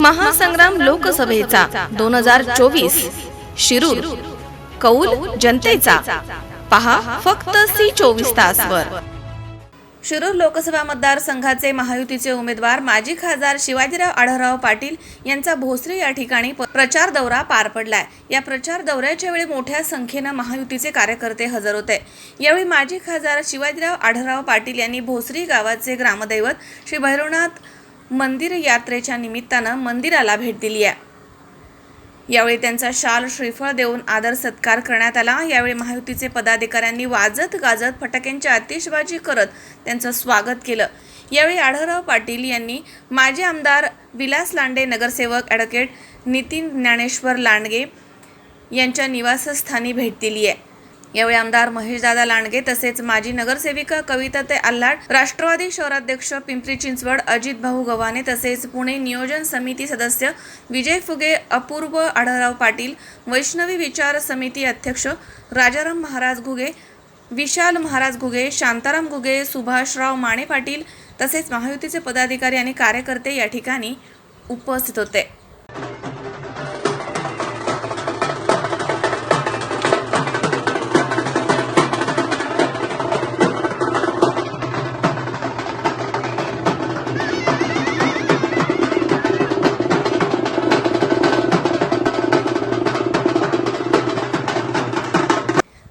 महासंग्राम लोकसभेचा दोन हजार चोवीस. शिरूर कौल जनतेचा. पहा फक्त सी चोवीस तासवर. शिरूर लोकसभा मतदारसंघाचे महायुतीचे उमेदवार माजी खासदार शिवाजीराव आढळराव पाटील यांचा भोसरी या ठिकाणी प- प्रचार दौरा पार पडलाय. या प्रचार दौऱ्याच्या वेळी मोठ्या संख्येनं महायुतीचे कार्यकर्ते हजर होते. यावेळी माजी खासदार शिवाजीराव आढळराव पाटील यांनी भोसरी गावाचे ग्रामदैवत श्री भैरवनाथ मंदिर यात्रेच्या निमित्तानं मंदिराला भेट दिली आहे. यावेळी त्यांचा शाल श्रीफळ देऊन आदर सत्कार करण्यात आला. यावेळी महायुतीचे पदाधिकाऱ्यांनी वाजत गाजत फटाक्यांची आतिषबाजी करत त्यांचं स्वागत केलं. यावेळी आढळराव पाटील यांनी माजी आमदार विलास लांडे नगरसेवक ॲडव्होकेट नितीन ज्ञानेश्वर लांडगे यांच्या निवासस्थानी भेट दिली आहे. यावेळी आमदार महेशदादा लांडगे तसेच माजी नगरसेविका कविता ते आल्हाड राष्ट्रवादी शहराध्यक्ष पिंपरी चिंचवड अजित भाऊ गव्हाणे तसेच पुणे नियोजन समिती सदस्य विजय फुगे अपूर्व आढळराव पाटील वैष्णवी विचार समिती अध्यक्ष राजाराम महाराज घुगे विशाल महाराज घुगे शांताराम घुगे सुभाषराव माने पाटील तसेच महायुतीचे पदाधिकारी आणि कार्यकर्ते या ठिकाणी उपस्थित होते.